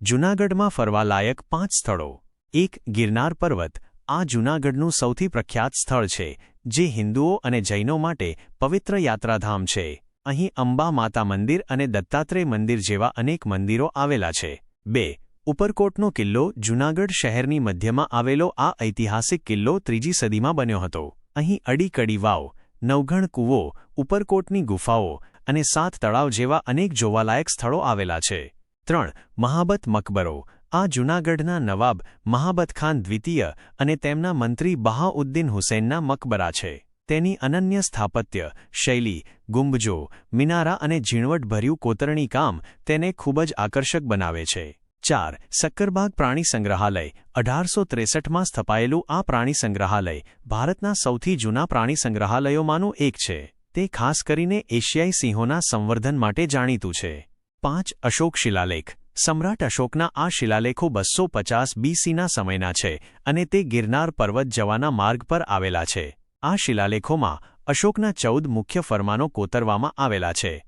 જૂનાગઢમાં ફરવાલાયક પાંચ સ્થળો. એક ગિરનાર પર્વત. આ જૂનાગઢનું સૌથી પ્રખ્યાત સ્થળ છે, જે હિન્દુઓ અને જૈનો માટે પવિત્ર યાત્રાધામ છે. અહીં અંબા માતા મંદિર અને દત્તાત્રેય મંદિર જેવા અનેક મંદિરો આવેલા છે. બે, ઉપરકોટનો કિલ્લો જૂનાગઢ શહેરની મધ્યમાં આવેલો આ ઐતિહાસિક કિલ્લો ત્રીજી સદીમાં બન્યો હતો. અહીં અડીકડી વાવ નવઘણ કૂવો, ઉપરકોટની ગુફાઓ અને સાત તળાવ જેવા અનેક જોવાલાયક સ્થળો આવેલા છે. ત્રણ, મહાબત મકબરો. આ જૂનાગઢના નવાબ મહાબત ખાન દ્વિતીય અને તેમના મંત્રી બહાઉદ્દીન હુસૈનના મકબરા છે. તેની અનન્ય સ્થાપત્ય, શૈલી, ગુંબજો, મિનારા અને ઝીણવટભર્યું કોતરણી કામ તેને ખૂબ જ આકર્ષક બનાવે છે. ચાર, સક્કરબાગ પ્રાણી સંગ્રહાલય. અઢારસો ત્રેસઠમાં સ્થપાયેલું આ પ્રાણી સંગ્રહાલય ભારતના સૌથી જૂના પ્રાણી સંગ્રહાલયોમાંનું એક છે. તે ખાસ કરીને એશિયાઈ સિંહોના સંવર્ધન માટે જાણીતું છે. પાંચ અશોક શિલાલેખ. સમ્રાટ અશોકના આ શિલાલેખો બસો પચાસ બીસીના સમયના છે અને તે ગિરનાર પર્વત જવાના માર્ગ પર આવેલા છે. આ શિલાલેખોમાં અશોકના ચૌદ મુખ્ય ફરમાનો કોતરવામાં આવેલા છે.